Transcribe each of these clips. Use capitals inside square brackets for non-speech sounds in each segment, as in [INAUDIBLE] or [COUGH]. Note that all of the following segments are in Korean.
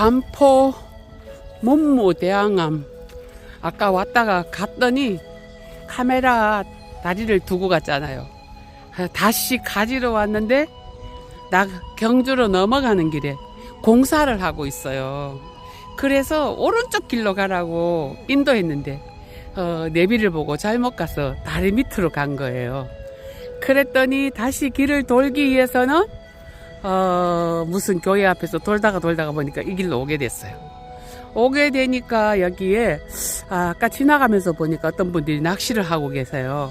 간포 문무 대왕암 아까 왔다가 갔더니 카메라 다리를 두고 갔잖아요. 다시 가지러 왔는데 나 경주로 넘어가는 길에 공사를 하고 있어요. 그래서 오른쪽 길로 가라고 인도했는데 어, 내비를 보고 잘못 가서 다리 밑으로 간 거예요. 그랬더니 다시 길을 돌기 위해서는 어, 무슨 교회 앞에서 돌다가 돌다가 보니까 이 길로 오게 됐어요. 오게 되니까 여기에 아, 아까 지나가면서 보니까 어떤 분들이 낚시를 하고 계세요.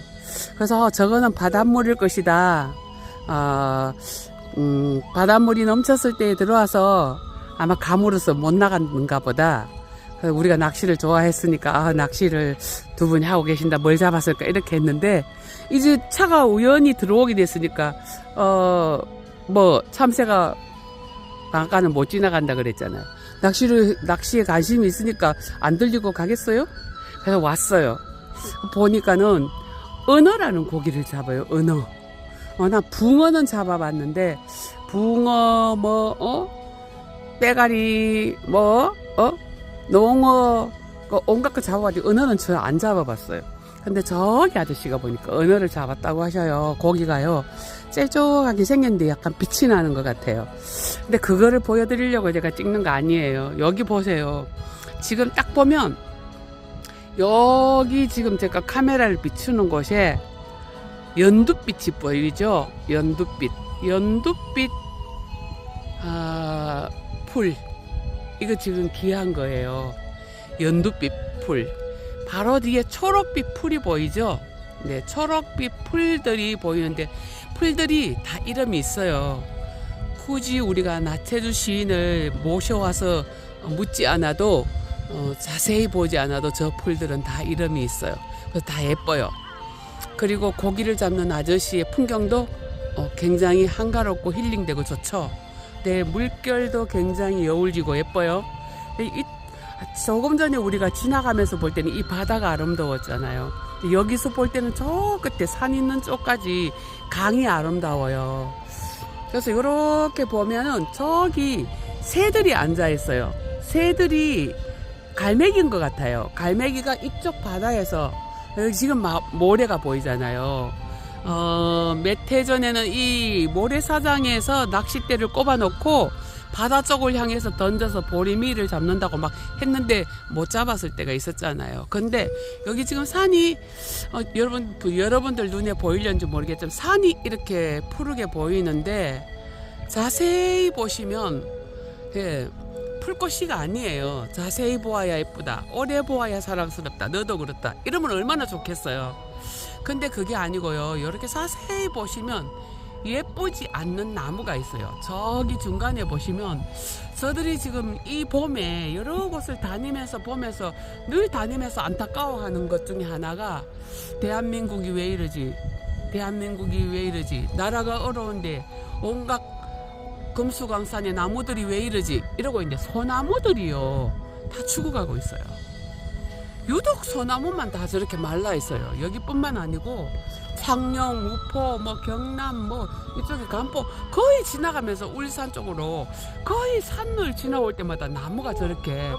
그래서 어, 저거는 바닷물일 것이다. 어, 음, 바닷물이 넘쳤을 때 들어와서 아마 가물어서 못 나갔는가 보다. 우리가 낚시를 좋아했으니까 아, 낚시를 두 분이 하고 계신다. 뭘 잡았을까 이렇게 했는데 이제 차가 우연히 들어오게 됐으니까 어 뭐 참새가 강가는 못 지나간다 그랬잖아요. 낚시를 낚시에 관심이 있으니까 안 들리고 가겠어요? 그래서 왔어요. 보니까는 은어라는 고기를 잡아요. 은어. 어, 나 붕어는 잡아봤는데 붕어 뭐 어? 빼가리 뭐 어? 농어 그 온갖 거 잡아가지고 은어는 저 안 잡아봤어요. 근데 저기 아저씨가 보니까 은어를 잡았다고 하셔요. 고기가요. 짤쪽하게 생겼는데 약간 빛이 나는 것 같아요. 근데 그거를 보여드리려고 제가 찍는 거 아니에요. 여기 보세요. 지금 딱 보면 여기 지금 제가 카메라를 비추는 곳에 연두빛이 보이죠? 연두빛. 연두빛, 아, 풀. 이거 지금 귀한 거예요. 연두빛 풀. 바로 뒤에 초록빛 풀이 보이죠? 네, 초록빛 풀들이 보이는데 풀들이 다 이름이 있어요. 굳이 우리가 나태주 시인을 모셔와서 묻지 않아도 어, 자세히 보지 않아도 저 풀들은 다 이름이 있어요. 그래서 다 예뻐요. 그리고 고기를 잡는 아저씨의 풍경도 어, 굉장히 한가롭고 힐링되고 좋죠. 네, 물결도 굉장히 여울지고 예뻐요. 이, 조금 전에 우리가 지나가면서 볼 때는 이 바다가 아름다웠잖아요. 여기서 볼 때는 저 끝에 산 있는 쪽까지 강이 아름다워요. 그래서 이렇게 보면은 저기 새들이 앉아 있어요. 새들이 갈매기인 것 같아요. 갈매기가 이쪽 바다에서 지금 마- 모래가 보이잖아요. 어, 몇 해 전에는 이 모래사장에서 낚싯대를 꼽아놓고 바다 쪽을 향해서 던져서 보리미를 잡는다고 막 했는데 못 잡았을 때가 있었잖아요. 근데 여기 지금 산이 어, 여러분 그 여러분들 눈에 보이려는지 모르겠지만 산이 이렇게 푸르게 보이는데 자세히 보시면 예, 풀꽃이가 아니에요. 자세히 보아야 예쁘다. 오래 보아야 사랑스럽다. 너도 그렇다. 이러면 얼마나 좋겠어요. 근데 그게 아니고요. 이렇게 자세히 보시면 예쁘지 않는 나무가 있어요. 저기 중간에 보시면 저들이 지금 이 봄에 여러 곳을 다니면서 보면서 늘 다니면서 안타까워하는 것 중에 하나가 대한민국이 왜 이러지? 대한민국이 왜 이러지? 나라가 어려운데 온갖 금수강산의 나무들이 왜 이러지? 이러고 있는데 소나무들이요. 다 죽어가고 있어요. 유독 소나무만 다 저렇게 말라 있어요. 여기뿐만 아니고 창녕, 우포, 뭐 경남, 뭐 이쪽에 간포 거의 지나가면서 울산 쪽으로 거의 산을 지나올 때마다 나무가 저렇게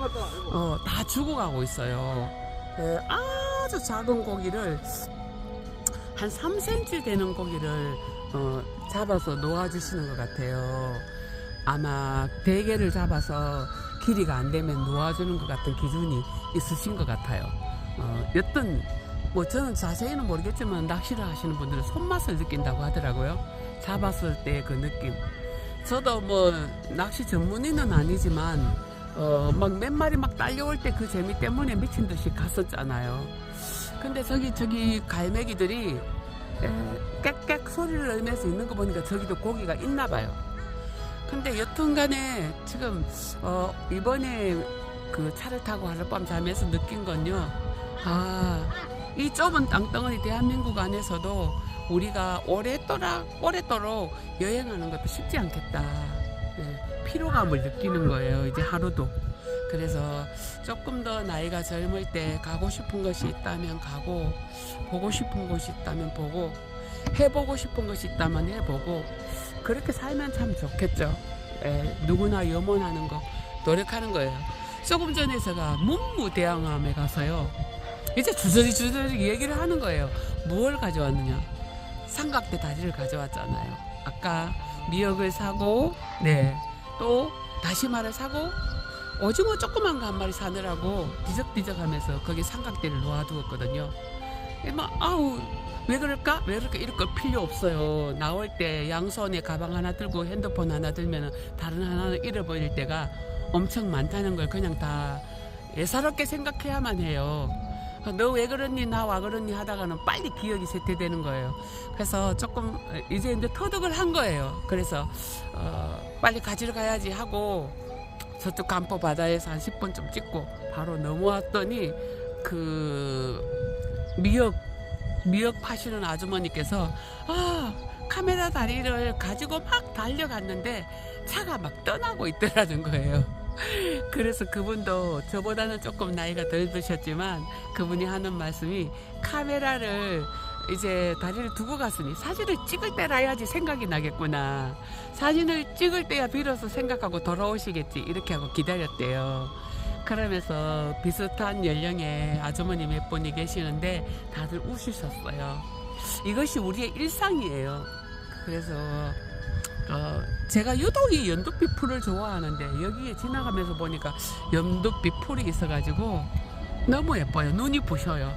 어, 다 죽어가고 있어요. 예, 아주 작은 고기를 한 3cm 되는 고기를 어, 잡아서 놓아주시는 것 같아요. 아마 대게를 잡아서 길이가 안 되면 놓아주는 것 같은 기준이 있으신 것 같아요. 어, 여튼 뭐 저는 자세히는 모르겠지만 낚시를 하시는 분들은 손맛을 느낀다고 하더라고요. 잡았을 때 그 느낌. 저도 뭐 낚시 전문인은 아니지만 어, 막 몇 마리 막 딸려올 때 그 재미 때문에 미친 듯이 갔었잖아요. 근데 저기 저기 갈매기들이 에, 꽥꽥 소리를 내면서 있는 거 보니까 저기도 고기가 있나 봐요. 근데 여튼간에 지금 어, 이번에 그 차를 타고 하룻밤 자면서 느낀 건요. 아, 이 좁은 땅덩어리 대한민국 안에서도 우리가 오랫도록 오랫도록 여행하는 것도 쉽지 않겠다. 예, 피로감을 느끼는 거예요. 이제 하루도. 그래서 조금 더 나이가 젊을 때 가고 싶은 것이 있다면 가고 보고 싶은 곳이 있다면 보고 해보고 싶은 것이 있다면 해보고 그렇게 살면 참 좋겠죠. 예, 누구나 염원하는 거 노력하는 거예요. 조금 전에 제가 문무대왕암에 가서요. 이제 주저리 주저리 얘기를 하는 거예요. 무엇을 가져왔느냐? 삼각대 다리를 가져왔잖아요. 아까 미역을 사고, 네, 또 다시마를 사고, 오징어 조그만 거 한 마리 사느라고 뒤적뒤적하면서 거기 삼각대를 놓아두었거든요. 예, 막 아우 왜 그럴까? 왜 그럴까? 이럴 거 필요 없어요. 나올 때 양손에 가방 하나 들고 핸드폰 하나 들면 다른 하나는 잃어버릴 때가 엄청 많다는 걸 그냥 다 예사롭게 생각해야만 해요. 너 왜 그러니 나 와 그러니 하다가는 빨리 기억이 쇠퇴되는 거예요. 그래서 조금 이제 이제 터득을 한 거예요. 그래서 어, 빨리 가지러 가야지 하고 저쪽 간포 바다에서 한 10분쯤 찍고 바로 넘어왔더니 그 미역 미역 파시는 아주머니께서 아 카메라 다리를 가지고 막 달려갔는데 차가 막 떠나고 있더라는 거예요. [LAUGHS] 그래서 그분도 저보다는 조금 나이가 덜 드셨지만 그분이 하는 말씀이 카메라를 이제 다리를 두고 갔으니 사진을 찍을 때라야지 생각이 나겠구나. 사진을 찍을 때야 비로소 생각하고 돌아오시겠지. 이렇게 하고 기다렸대요. 그러면서 비슷한 연령의 아주머니 몇 분이 계시는데 다들 웃으셨어요. 이것이 우리의 일상이에요. 그래서 어, 제가 유독 이 연두빛 풀을 좋아하는데 여기에 지나가면서 보니까 연두빛 풀이 있어가지고 너무 예뻐요. 눈이 부셔요.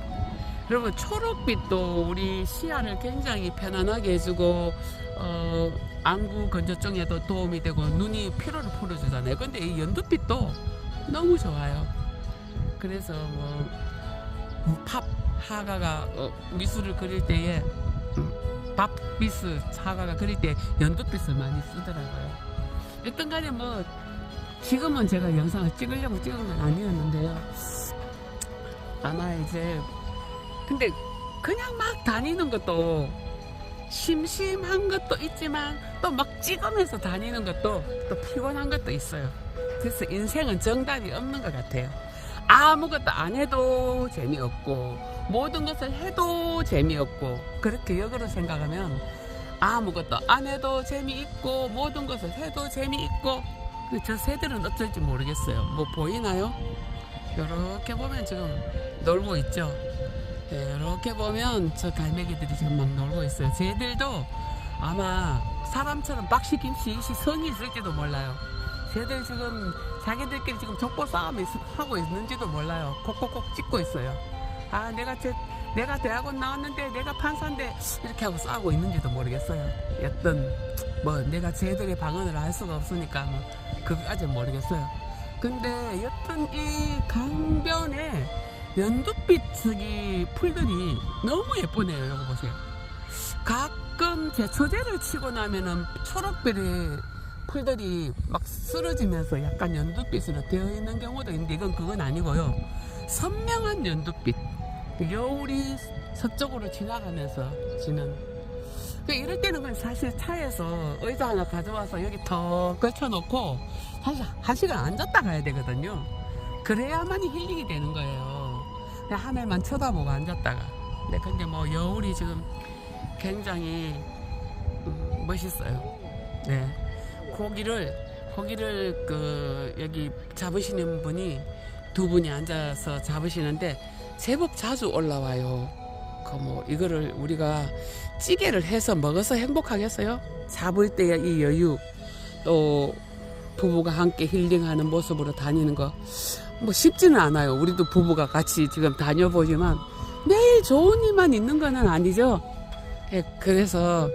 여러분 초록빛도 우리 시야를 굉장히 편안하게 해주고 어, 안구 건조증에도 도움이 되고 눈이 피로를 풀어주잖아요. 근데 이 연두빛도 너무 좋아요. 그래서 뭐 팝 하가가 어, 미술을 그릴 때에 음, 밥비스 사가가 그릴 때 연두빛을 많이 쓰더라고요. 일단 간에 뭐 지금은 제가 영상을 찍으려고 찍은 건 아니었는데요. 아마 이제 근데 그냥 막 다니는 것도 심심한 것도 있지만 또 막 찍으면서 다니는 것도 또 피곤한 것도 있어요. 그래서 인생은 정답이 없는 것 같아요. 아무것도 안 해도 재미없고 모든 것을 해도 재미없고 그렇게 역으로 생각하면 아무것도 안 해도 재미있고 모든 것을 해도 재미있고 근데 저 새들은 어쩔지 모르겠어요. 뭐 보이나요? 이렇게 보면 지금 놀고 있죠. 네, 이렇게 보면 저 갈매기들이 지금 막 놀고 있어요. 쟤들도 아마 사람처럼 박시김씨 성이 있을지도 몰라요. 쟤들 지금 자기들끼리 지금 족보 싸움 있- 하고 있는지도 몰라요. 콕콕콕 찍고 있어요. 아 내가 제 내가 대학원 나왔는데 내가 판사인데 이렇게 하고 싸우고 있는지도 모르겠어요. 여튼 뭐 내가 쟤들의 방언을 알 수가 없으니까 뭐 그거까지 모르겠어요. 근데 여튼 이 강변에 연두빛 저기 풀들이 너무 예쁘네요. 이거 보세요. 가끔 제 초제를 치고 나면은 초록빛의 풀들이 막 쓰러지면서 약간 연두빛으로 되어 있는 경우도 있는데 이건 그건 아니고요. 선명한 연두빛. 여울이 서쪽으로 지나가면서 지는. 그러니까 이럴 때는 사실 차에서 의자 하나 가져와서 여기 더 걸쳐놓고 사실 한 시간 앉았다 가야 되거든요. 그래야만이 힐링이 되는 거예요. 하늘만 쳐다보고 앉았다가. 네, 근데 뭐 여울이 지금 굉장히 음, 멋있어요. 네. 고기를 고기를 그 여기 잡으시는 분이 두 분이 앉아서 잡으시는데 제법 자주 올라와요. 그 뭐 이거를 우리가 찌개를 해서 먹어서 행복하겠어요? 잡을 때의 이 여유 또 부부가 함께 힐링하는 모습으로 다니는 거 뭐 쉽지는 않아요. 우리도 부부가 같이 지금 다녀보지만 매일 좋은 일만 있는 거는 아니죠. 예, 그래서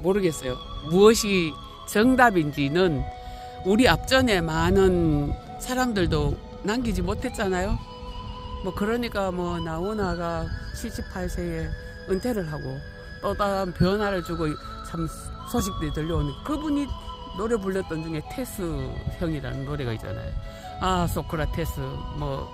모르겠어요. 무엇이 정답인지는 우리 앞전에 많은 사람들도 남기지 못했잖아요. 뭐 그러니까 뭐 나훈아가 78세에 은퇴를 하고 또 다른 변화를 주고 참 소식들이 들려오는 그분이 노래 불렀던 중에 테스 형이라는 노래가 있잖아요. 아 소크라테스 뭐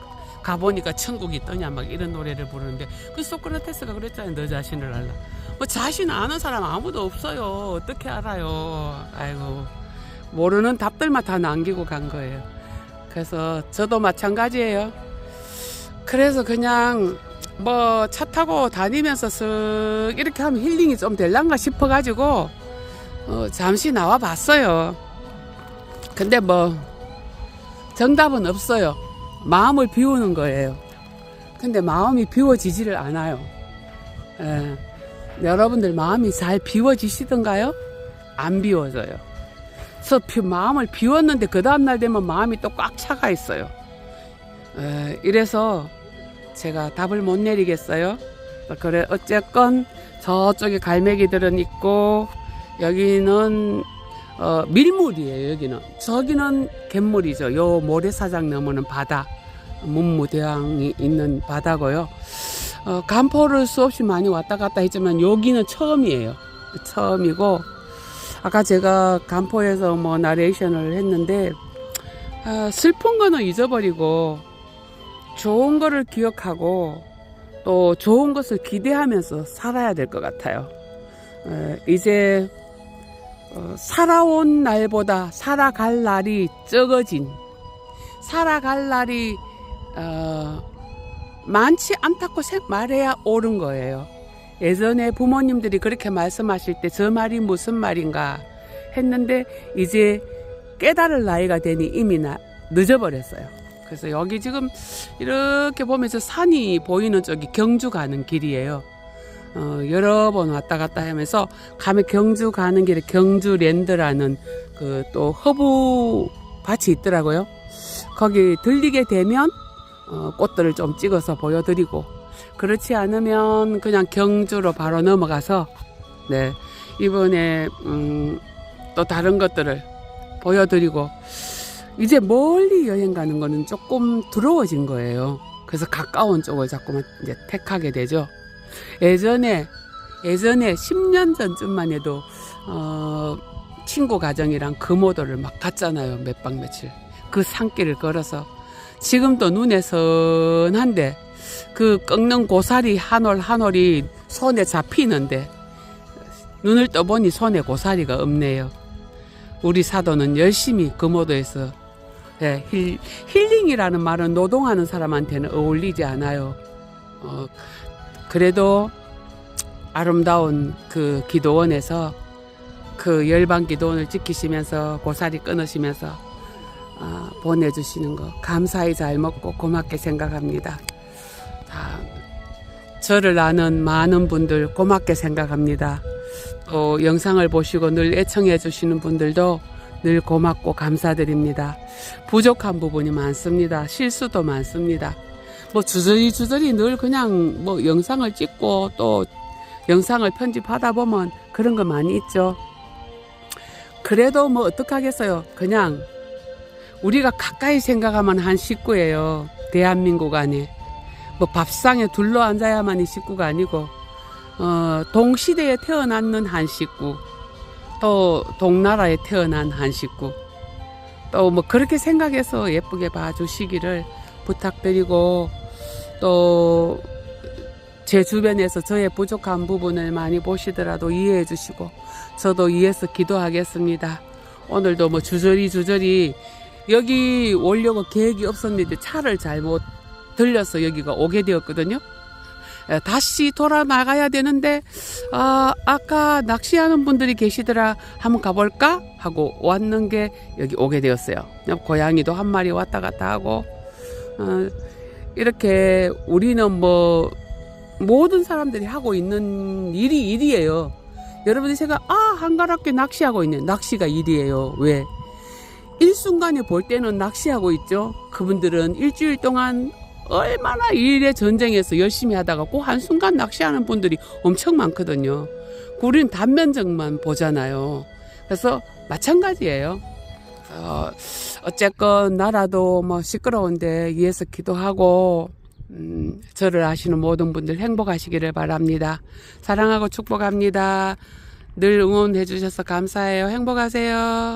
가보니까 천국이 떠냐 막 이런 노래를 부르는데 그 소크라테스가 그랬잖아요. 너 자신을 알라. 뭐 자신 아는 사람 아무도 없어요. 어떻게 알아요? 아이고 모르는 답들만 다 남기고 간 거예요. 그래서 저도 마찬가지예요. 그래서 그냥 뭐 차 타고 다니면서 쓱 이렇게 하면 힐링이 좀 될란가 싶어 가지고 어, 잠시 나와 봤어요. 근데 뭐 정답은 없어요. 마음을 비우는 거예요. 근데 마음이 비워지지를 않아요. 예. 여러분들 마음이 잘 비워지시던가요? 안 비워져요. 그래서 비- 마음을 비웠는데 그 다음날 되면 마음이 또 꽉 차가 있어요. 에, 이래서 제가 답을 못 내리겠어요. 그래 어쨌건 저쪽에 갈매기들은 있고 여기는 어, 밀물이에요. 여기는 저기는 갯물이죠. 요 모래사장 너머는 바다 문무대왕이 있는 바다고요. 어, 간포를 수없이 많이 왔다 갔다 했지만 여기는 처음이에요. 처음이고 아까 제가 간포에서 뭐 나레이션을 했는데 아, 슬픈 거는 잊어버리고 좋은 거를 기억하고 또 좋은 것을 기대하면서 살아야 될 것 같아요. 에, 이제 어, 살아온 날보다 살아갈 날이 적어진 살아갈 날이 어, 많지 않다고 생- 말해야 옳은 거예요. 예전에 부모님들이 그렇게 말씀하실 때 저 말이 무슨 말인가 했는데 이제 깨달을 나이가 되니 이미 나, 늦어버렸어요. 그래서 여기 지금 이렇게 보면서 산이 보이는 쪽이 경주 가는 길이에요. 어, 여러 번 왔다 갔다 하면서 가면 경주 가는 길에 경주랜드라는 그 또 허브 밭이 있더라고요. 거기 들리게 되면 어, 꽃들을 좀 찍어서 보여드리고 그렇지 않으면 그냥 경주로 바로 넘어가서 네 이번에 음, 또 다른 것들을 보여드리고 이제 멀리 여행 가는 거는 조금 두려워진 거예요. 그래서 가까운 쪽을 자꾸만 이제 택하게 되죠. 예전에 예전에 10년 전쯤만 해도 어, 친구 가정이랑 금오도를 막 갔잖아요. 몇 박 며칠 그 산길을 걸어서 지금도 눈에 선한데 그 꺾는 고사리 한 올 한 올이 손에 잡히는데 눈을 떠보니 손에 고사리가 없네요. 우리 사도는 열심히 금오도에서 예, 힐, 힐링이라는 말은 노동하는 사람한테는 어울리지 않아요. 어, 그래도 아름다운 그 기도원에서 그 열반 기도원을 지키시면서 고사리 끊으시면서 아, 보내주시는 거 감사히 잘 먹고 고맙게 생각합니다. 다 저를 아는 많은 분들 고맙게 생각합니다. 또 영상을 보시고 늘 애청해 주시는 분들도 늘 고맙고 감사드립니다. 부족한 부분이 많습니다. 실수도 많습니다. 뭐 주저리 주저리 늘 그냥 뭐 영상을 찍고 또 영상을 편집하다 보면 그런 거 많이 있죠. 그래도 뭐 어떡하겠어요. 그냥 우리가 가까이 생각하면 한 식구예요. 대한민국 안에. 뭐 밥상에 둘러 앉아야만이 식구가 아니고, 어, 동시대에 태어났는 한 식구, 또 동나라에 태어난 한 식구, 또 뭐 그렇게 생각해서 예쁘게 봐주시기를 부탁드리고, 또 제 주변에서 저의 부족한 부분을 많이 보시더라도 이해해 주시고, 저도 이해해서 기도하겠습니다. 오늘도 뭐 주저리 주저리 여기 오려고 계획이 없었는데 차를 잘못 들려서 여기가 오게 되었거든요. 에, 다시 돌아 나가야 되는데 아, 아까 낚시하는 분들이 계시더라 한번 가볼까 하고 왔는 게 여기 오게 되었어요. 고양이도 한 마리 왔다 갔다 하고 어, 이렇게 우리는 뭐 모든 사람들이 하고 있는 일이 일이에요. 여러분이 생각 아 한가롭게 낚시하고 있네 낚시가 일이에요. 왜? 일순간에 볼 때는 낚시하고 있죠. 그분들은 일주일 동안 얼마나 일에 전쟁에서 열심히 하다가 그 한순간 낚시하는 분들이 엄청 많거든요. 우리는 단면적만 보잖아요. 그래서 마찬가지예요. 어, 어쨌건 나라도 뭐 시끄러운데 위에서 기도하고 음, 저를 아시는 모든 분들 행복하시기를 바랍니다. 사랑하고 축복합니다. 늘 응원해 주셔서 감사해요. 행복하세요.